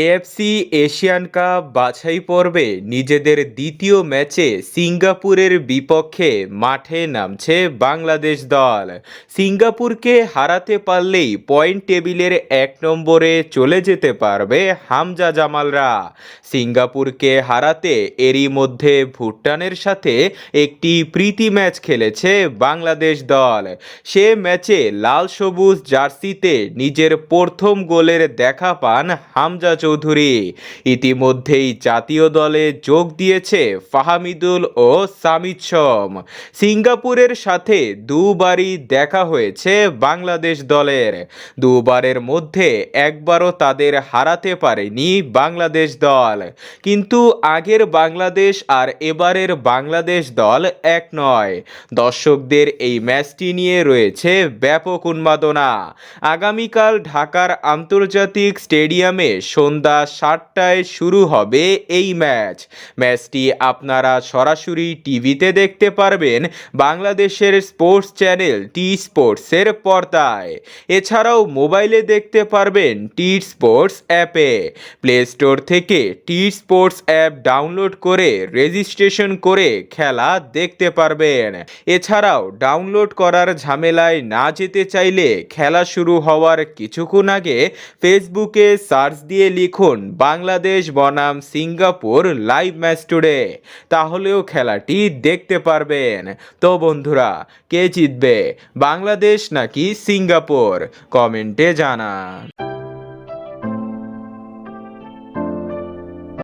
AFC Asian cup বাছাই পর্বে নিজেদের দ্বিতীয় ম্যাচে সিঙ্গাপুরের বিপক্ষে মাঠে নামছে বাংলাদেশ দল। সিঙ্গাপুরকে হারাতে পারলেই পয়েন্ট টেবিলের এক নম্বরে চলে যেতে পারবে হামজা জামালরা। সিঙ্গাপুরকে হারাতে এরই মধ্যে ভুটানের সাথে একটি প্রীতি ম্যাচ খেলেছে বাংলাদেশ দল। সে ম্যাচে লাল সবুজ জার্সিতে নিজের প্রথম গোলের দেখা পান হামজা চৌধুরী। ইতিমধ্যেই জাতীয় দলে যোগ দিয়েছে ফাহামিদুল ও সামিদ সোম সিঙ্গাপুরের সাথে দুবারই দেখা হয়েছে বাংলাদেশ দলের। দুবারের মধ্যে একবারও তাদের হারাতে পারেনি বাংলাদেশ দল। কিন্তু আগের বাংলাদেশ আর এবারের বাংলাদেশ দল এক নয়। দর্শকদের এই ম্যাচটি নিয়ে রয়েছে ব্যাপক উন্মাদনা। আগামীকাল ঢাকার আন্তর্জাতিক স্টেডিয়ামে সন্ধ্যা সাতটায় শুরু হবে এই ম্যাচ। ম্যাচটি আপনারা সরাসরি টিভিতে দেখতে পারবেন বাংলাদেশের স্পোর্টস চ্যানেল টি স্পোর্টসের পর্দায়। এছাড়াও মোবাইলে দেখতে পারবেন টি স্পোর্টস অ্যাপে। প্লে স্টোর থেকে টি স্পোর্টস অ্যাপ ডাউনলোড করে রেজিস্ট্রেশন করে খেলা দেখতে পারবেন। এছাড়াও ডাউনলোড করার ঝামেলায় না যেতে চাইলে খেলা শুরু হওয়ার কিছুক্ষণ আগে ফেসবুকে সার্চ দিয়ে লিখুন, বাংলাদেশ বনাম সিঙ্গাপুর লাইভ ম্যাচ টুডে। তাহলেও খেলাটি দেখতে পারবেন। তো বন্ধুরা, কে জিতবে, বাংলাদেশ নাকি সিঙ্গাপুর? কমেন্টে জানান।